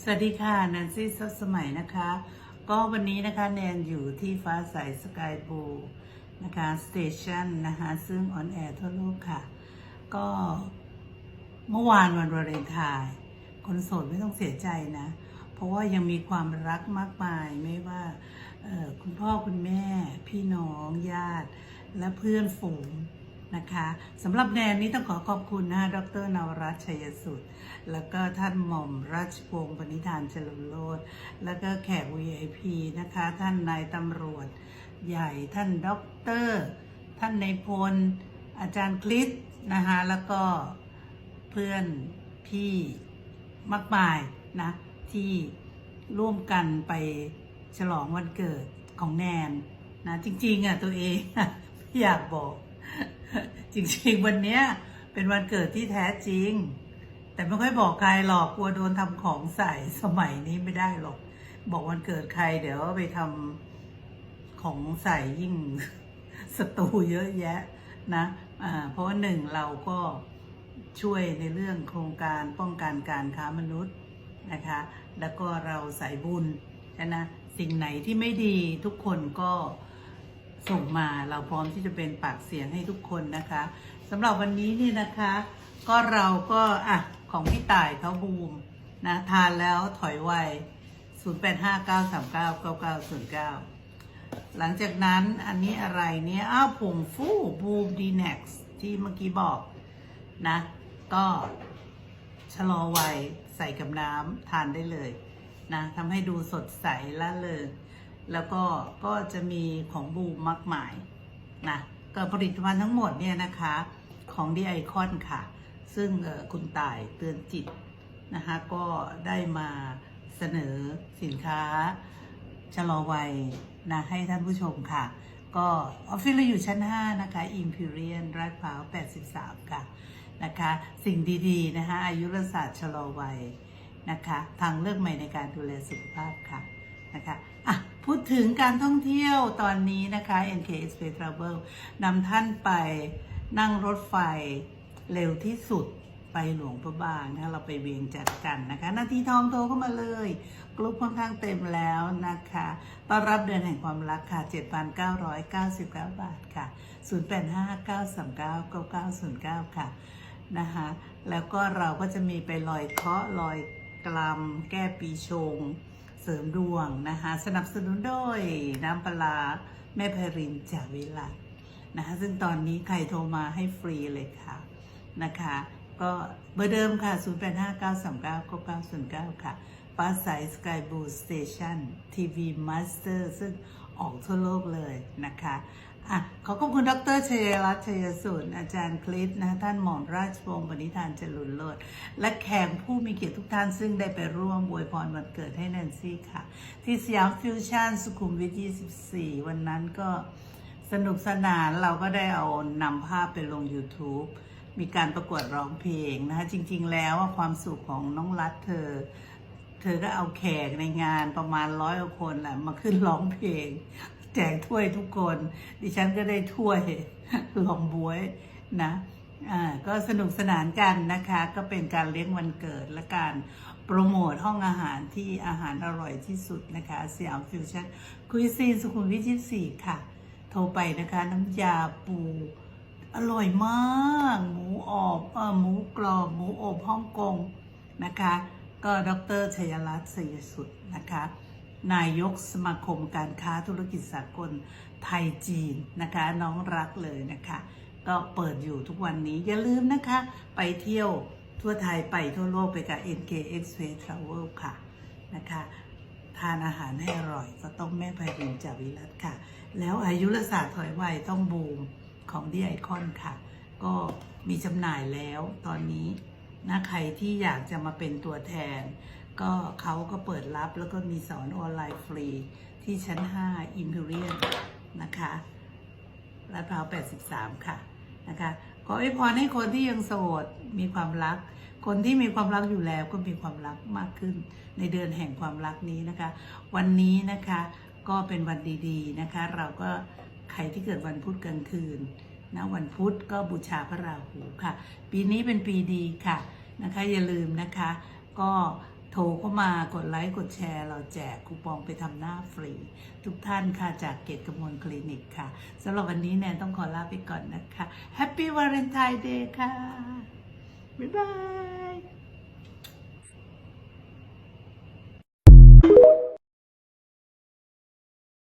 สวัสดีค่ะแนนซี่ซัสมัยนะคะ ก็วันนี้นะคะแนนอยู่ที่ฟ้าใสสกายบูนะคะสเตชันนะคะซึ่งออนแอร์ทั่วโลกค่ะ ก็เมื่อวานวันวาเลนไทน์คนโสดไม่ต้องเสียใจนะ เพราะว่ายังมีความรักมากมายไม่ว่าคุณพ่อคุณแม่ พี่น้องญาติ และเพื่อนฝูง นะคะสำหรับแนนนี้ต้องขอขอบคุณนะดรนวรัตน์ชัยสุดแล้วก็ท่านหม่อมราชวงศ์ปณิธานเฉลิมโลดแล้วก็แขก VIP นะคะ ท่านนายตำรวจใหญ่ท่านด็อกเตอร์ท่านนายพล อาจารย์คลิสนะคะแล้วก็เพื่อนพี่มากมายนะที่ร่วมกันไปฉลองวันเกิดของแนนนะจริงๆอะตัวเองอยากบอก จริงๆ วันเนี้ยเป็นวันเกิดที่แท้จริง แต่ไม่ค่อยบอกใครหรอกกลัวโดนทำของใส่สมัยนี้ไม่ได้หรอก บอกวันเกิดใครเดี๋ยวไปทำของใส่ยิ่งศัตรูเยอะแยะนะอ่าเพราะว่าหนึ่งเราก็ช่วยในเรื่องโครงการป้องกันการค้ามนุษย์นะคะ แล้วก็เราใส่บุญนะสิ่งไหนที่ไม่ดีทุกคนก็ ส่งมาเราพร้อมที่จะเป็นปากเสียงให้ทุกคนนะคะสำหรับวันนี้นี่นะคะ ก็เราก็อะของพี่ต่ายเขาบูมนะทานแล้วถอยไว0859399909 หลังจากนั้นอันนี้อะไรเนี่ย อ้าวผงฟูบูมดีเน็กซ์ที่เมื่อกี้บอกนะ ก็ชะลอวัยใส่กับน้ำทานได้เลยนะทำให้ดูสดใสละเลย แล้วก็ก็จะมีของบูมมากมายนะก็ผลิตภัณฑ์ทั้งหมดเนี่ยนะคะของดีไอคอนค่ะ ซึ่งคุณต่ายเตือนจิตนะคะก็ได้มาเสนอสินค้าชะลอวัยนะให้ท่านผู้ชมค่ะ ก็ออฟฟิศเราอยู่ชั้น 5 นะคะ Imperial ลาดพร้าว 83 ค่ะนะคะ สิ่งดีๆนะคะอายุรศาสตร์ชะลอวัยนะคะ ทางเลือกใหม่ในการดูแลสุขภาพค่ะนะคะอะ พูดถึงการท่องเที่ยวตอนนี้นะคะ NK Express Travel นำท่านไปนั่งรถไฟเร็วที่สุดไปหลวงพระบางนะเราไปเวียงจัดกันนะคะ นาทีทองโทรเข้ามาเลย กลุ่มค่อนข้างเต็มแล้วนะคะต้อนรับเดือนแห่งความรักค่ะ 7,999 บาทค่ะ 0859399909 ค่ะนะคะแล้วก็เราก็จะมีไปลอยเคาะลอยกลำแก้ปีชง เสริมดวงนะคะ สนับสนุนโดยน้ำปลาแม่พรินจากวิไลนะคะ ซึ่งตอนนี้ใครโทรมาให้ฟรีเลยค่ะนะคะ ก็เบอร์เดิมค่ะ 0859399909 ค่ะฟ้าใสสกายบูสเตชันทีวีมาสเตอร์ซึ่งออกทั่วโลกเลยนะคะ อะขอขอบคุณดรชัยรัตน์ชัยสุนอาจารย์คลิปนะท่านหม่อมราชวงศ์ปณิธานจรุนโลดและแขกผู้มีเกียรติทุกท่านซึ่งได้ไปร่วมอวยพรวันเกิดให้แนนซี่ค่ะ ที่สยามฟิวชั่นสุขุมวิท 24 วันนั้นก็สนุกสนานเราก็ได้เอานำภาพไปลง YouTube มีการประกวดร้องเพลงนะคะ จริงๆแล้วว่าความสุขของน้องรัฐเธอ เธอก็เอาแขกในงานประมาณร้อยกว่าคนแหละมาขึ้นร้องเพลง แจกถ้วยทุกคน ดิฉันก็ได้ถ้วยลองบวยนะอ่าก็สนุกสนานกันนะคะ ก็เป็นการเลี้ยงวันเกิดและการโปรโมทห้องอาหารที่อาหารอร่อยที่สุดนะคะสยามฟิวชั่นคุยซีนสุขุมวิท24ค่ะ โทรไปนะคะ น้ำยาปูอร่อยมาก หมูออบเออหมูกรอบหมูอบฮ่องกงนะคะ ก็ดรชัยรัตน์ศรีสุดนะคะ นายกสมาคมการค้าธุรกิจสากลไทยจีนนะคะ น้องรักเลยนะคะ ก็เปิดอยู่ทุกวันนี้ อย่าลืมนะคะ ไปเที่ยวทั่วไทยไปทั่วโลกไปกับ NK Express Travel ค่ะนะคะทานอาหารให้อร่อยก็ต้องแม่ไพรินจาวิรัตค่ะ แล้วอายุรศาสตร์ถอยวัยต้องบูมของดีไอคอนค่ะ ก็มีจำหน่ายแล้วตอนนี้นะใครที่อยากจะมาเป็นตัวแทน ก็เขาก็เปิดรับแล้วก็มีสอนออนไลน์ฟรี ที่ชั้น 5 Imperial นะคะลาดพร้าว 83 ค่ะนะคะขออวยพรให้คนที่ยังโสดมีความรัก คนที่มีความรักอยู่แล้วก็มีความรักมากขึ้น ในเดือนแห่งความรักนี้นะคะ วันนี้นะคะก็เป็นวันดีๆนะคะ เราก็ใครที่เกิดวันพุธกลางคืนนะวันพุธก็บูชาพระราหูค่ะ ปีนี้เป็นปีดีค่ะนะคะ อย่าลืมนะคะ ก็ โทรเข้ามากดไลค์ กดแชร์ เราแจกคูปองไปทำหน้าฟรี ทุกท่านค่ะ จากเกตกมลคลินิกค่ะสำหรับวันนี้แนนต้องขอลาไปก่อนนะคะ Happy Valentine Day ค่ะ บ๊ายบาย